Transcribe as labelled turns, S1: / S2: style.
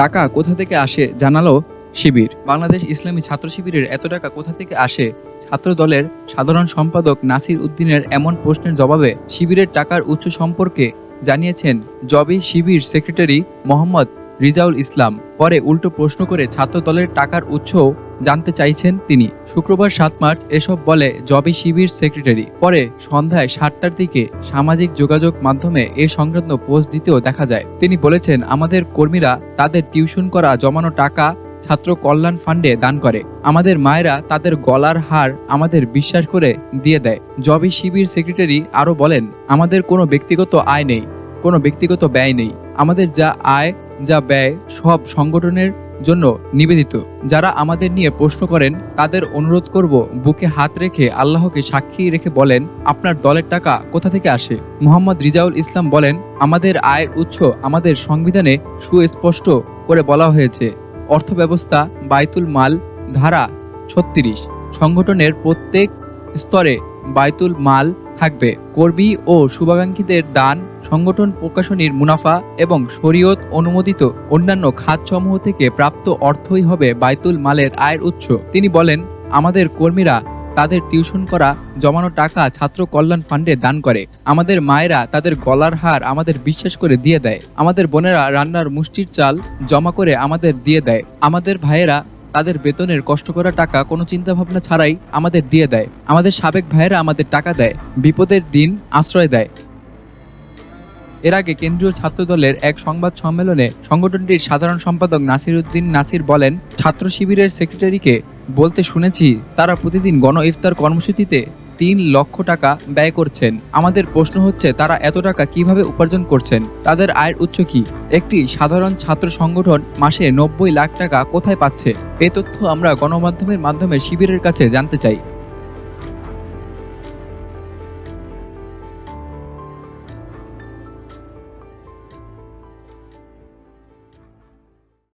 S1: টাকা কোথা থেকে আসে জানালো শিবির। বাংলাদেশ ইসলামী ছাত্র শিবিরের এত টাকা কোথা থেকে আসে? ছাত্র দলের সাধারণ সম্পাদক নাসির উদ্দিনের এমন প্রশ্নের জবাবে শিবিরের টাকার উৎস সম্পর্কে জানিয়েছেন জবি শিবির সেক্রেটারি মোহাম্মদ রিজাউল ইসলাম। পরে উল্টো প্রশ্ন করে ছাত্র দলের টাকার উৎস জানতে চাইছেন তিনি। শুক্রবার সাত মার্চ এসব বলে জবি শিবির সেক্রেটারি। পরে সন্ধ্যায় সাতটার দিকে সামাজিক যোগাযোগ মাধ্যমে এ সংক্রান্ত পোস্ট দিতেও দেখা যায়। তিনি বলেছেন, আমাদের কর্মীরা তাদের টিউশন করা জমানো টাকা ছাত্র কল্যাণ ফান্ডে দান করে। আমাদের মায়েরা তাদের গলার হার আমাদের বিশ্বাস করে দিয়ে দেয়। জবি শিবির সেক্রেটারি আরও বলেন, আমাদের কোনো ব্যক্তিগত আয় নেই, কোনো ব্যক্তিগত ব্যয় নেই। আমাদের যা আয়, যা ব্যয় সব সংগঠনের জন্য নিবেদিত। যারা আমাদের নিয়ে প্রশ্ন করেন, তাদের অনুরোধ করব বুকে হাত রেখে আল্লাহকে সাক্ষী রেখে বলেন, আপনার দলের টাকা কোথা থেকে আসে? মোহাম্মদ রিজাউল ইসলাম বলেন, আমাদের আয়ের উৎস আমাদের সংবিধানে সুস্পষ্ট করে বলা হয়েছে। অর্থব্যবস্থা, বাইতুল মাল, ধারা ছত্রিশ। সংগঠনের প্রত্যেক স্তরে বাইতুল মাল থাকবে। কর্মী ও শুভাকাঙ্ক্ষীদের দান, সংগঠন প্রকাশনীর মুনাফা এবং শরীয়ত অনুমোদিত অন্যান্য খাতসমূহ থেকে প্রাপ্ত অর্থই হবে বাইতুল মালের আয়ের উৎস। তিনি বলেন, আমাদের কর্মীরা তাদের টিউশন করা, জমানো টাকা ছাত্র কল্যাণ ফান্ডে দান করে। আমাদের মায়েরা তাদের গলার হার আমাদের বিশ্বাস করে দিয়ে দেয়। আমাদের বোনেরা রান্নার মুষ্টির চাল জমা করে আমাদের দিয়ে দেয়। আমাদের ভাইয়েরা তাদের বেতনের কষ্ট করা টাকা কোনো চিন্তাভাবনা ছাড়াই আমাদের দিয়ে দেয়। আমাদের সাবেক ভাইয়েরা আমাদের টাকা দেয়, বিপদের দিন আশ্রয় দেয়। এর আগে কেন্দ্রীয় ছাত্র দলের এক সংবাদ সম্মেলনে সংগঠনটির সাধারণ সম্পাদক নাসির উদ্দিন নাসির বলেন, ছাত্র শিবিরের সেক্রেটারিকে বলতে শুনেছি, তারা প্রতিদিন গণ ইফতার কর্মসূচিতে তিন লক্ষ টাকা ব্যয় করছেন। আমাদের প্রশ্ন হচ্ছে, তারা এত টাকা কীভাবে উপার্জন করছেন? তাদের আয়ের উৎস কি? একটি সাধারণ ছাত্র সংগঠন মাসে নব্বই লাখ টাকা কোথায় পাচ্ছে? এ তথ্য আমরা গণমাধ্যমের মাধ্যমে শিবিরের কাছে জানতে চাই।